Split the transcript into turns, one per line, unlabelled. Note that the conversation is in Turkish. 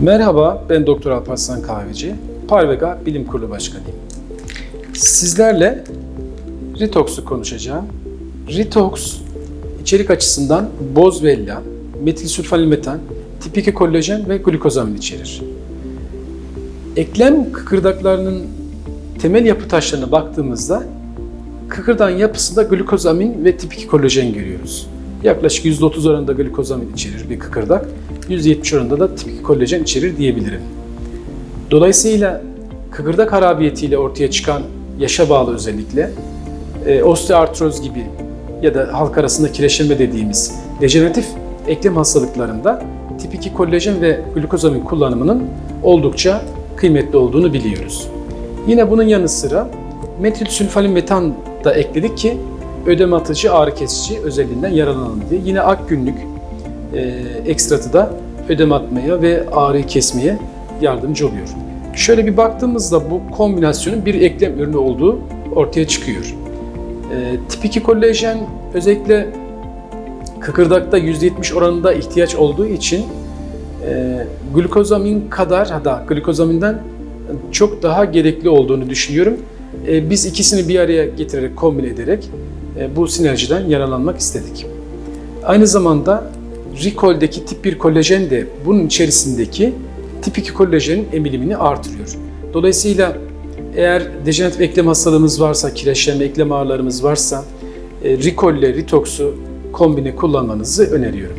Merhaba, ben Doktor Alparslan Kahveci. Parvega Bilim Kurulu Başkanıyım. Sizlerle Ritox'u konuşacağım. Ritox, içerik açısından bozvella, metilsülfanilmetan, tip 2 kolajen ve glukozamin içerir. Eklem kıkırdaklarının temel yapı taşlarına baktığımızda kıkırdağın yapısında glukozamin ve tip 2 kolajen görüyoruz. Yaklaşık %30 oranında glukozamin içerir bir kıkırdak, %70 oranında da tip 2 kolajen içerir diyebilirim. Dolayısıyla kıkırdak harabiyetiyle ortaya çıkan yaşa bağlı özellikle e, osteoartroz gibi ya da halk arasında kireçlenme dediğimiz dejeneratif eklem hastalıklarında tip 2 kolajen ve glukozamin kullanımının oldukça kıymetli olduğunu biliyoruz. Yine bunun yanı sıra metilsülfanimetan da ekledik ki ödem atıcı, ağrı kesici özelliğinden yararlanalım diye. Yine ak günlük e, ekstratı da ödem atmaya ve ağrıyı kesmeye yardımcı oluyor. Şöyle bir baktığımızda bu kombinasyonun bir eklem ürünü olduğu ortaya çıkıyor. E, tip 2 kolajen özellikle kıkırdakta %70 oranında ihtiyaç olduğu için e, glukozamin kadar hatta glukozaminden çok daha gerekli olduğunu düşünüyorum. E, biz ikisini bir araya getirerek, kombine ederek e, bu sinerjiden yararlanmak istedik. Aynı zamanda Ricol'deki tip 1 kolajen de bunun içerisindeki tip 2 kolajenin emilimini artırıyor. Dolayısıyla eğer dejeneratif eklem hastalığımız varsa, kireçlenme eklem ağrılarımız varsa e, Ricol ile Ritox'u kombine kullanmanızı öneriyorum.